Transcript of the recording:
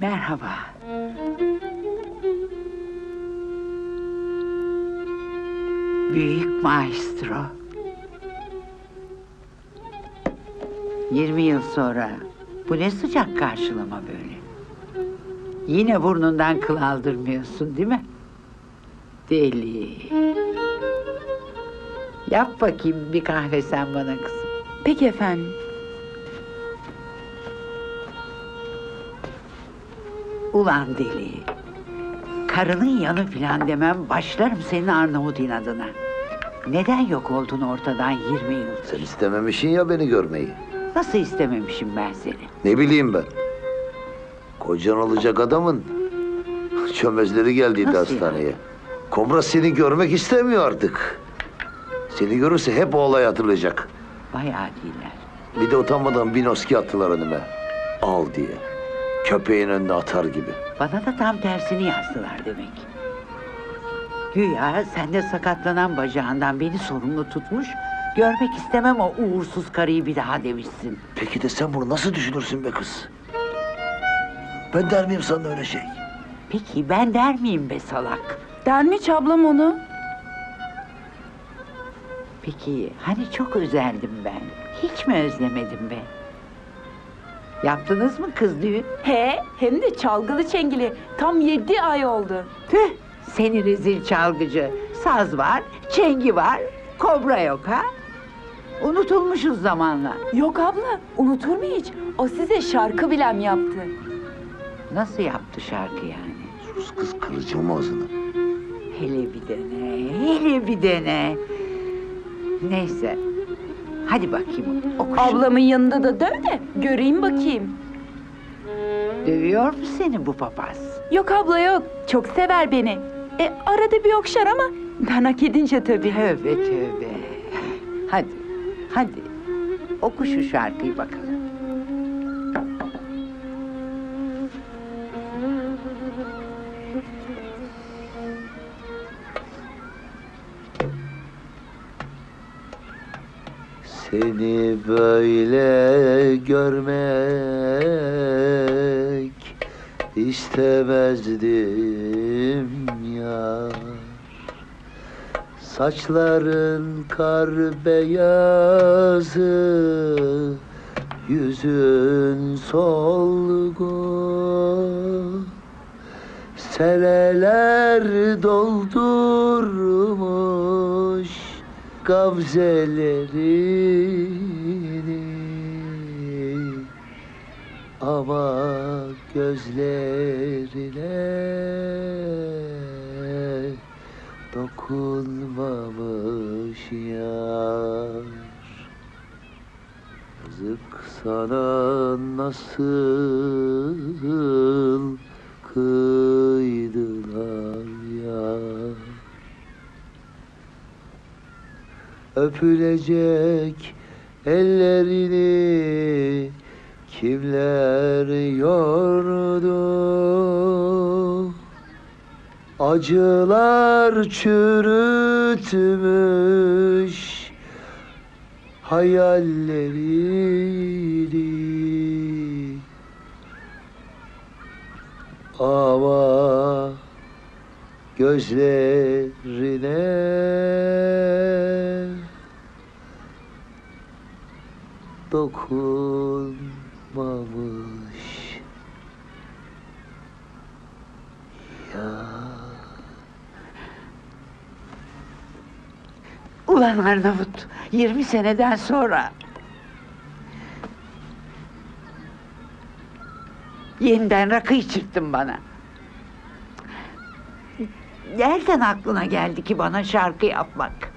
Merhaba. Büyük maestro. 20 yıl sonra bu ne sıcak karşılama böyle. Yine burnundan kıl aldırmıyorsun değil mi? Deli. Yap bakayım bir kahve sen bana kızım. Peki efendim. Ulan deli. Karının yanı filan demem başlarım senin Arnavut inadına. Neden yok oldun ortadan 20 yıl? Sen istememişsin ya beni görmeyi. Nasıl istememişim ben seni? Ne bileyim ben. Kocan olacak adamın çömezleri geldiydi Nasıl hastaneye. Kobra seni görmek istemiyor artık. Seni görürse hep o olay hatırlayacak. Bayağı değiller. Bir de utanmadan binoski attılar önüme. Al diye. Köpeğin önüne atar gibi. Bana da tam tersini yazdılar demek. Güya sende sakatlanan bacağından beni sorumlu tutmuş, görmek istemem o uğursuz karıyı bir daha demişsin. Peki de sen bunu nasıl düşünürsün be kız? Ben der miyim sana öyle şey? Peki ben der miyim be salak? Der mi hiç ablam onu? Peki hani çok özendim ben. Hiç mi özlemedim be? Yaptınız mı kız düğün? He, hem de çalgılı çengili. Tam yedi ay oldu. Tüh seni rezil çalgıcı. Saz var, çengi var, kobra yok ha? Unutulmuşuz zamanla. Yok abla, unutur mu hiç? O size şarkı bilem yaptı. Nasıl yaptı şarkı yani? Sus kız kıracağım ağzını. Hele bir dene, hele bir dene. Neyse, hadi bakayım. Oku şunu. Ablamın yanında da döv de göreyim bakayım. Dövüyor mu seni bu papaz? Yok abla yok, çok sever beni. E arada bir okşar ama ben hak edince tabii. Tövbe tövbe. Hadi, hadi. Oku şu şarkıyı bakalım. Seni böyle görmek istemezdim ya. Saçların kar beyazı, yüzün solgun. Seneler doldurmuş gamzelerini Ama gözlerine dokunmamış yar. Yazık sana nasıl kıydılar ya Öpülecek ellerini kimler yordu? Acılar çürütmüş hayallerini Ama gözlerine dokunmamış ya. Ulan Arnavut, 20 seneden sonra. Yeniden rakı içirttin bana. Nereden aklına geldi ki bana şarkı yapmak?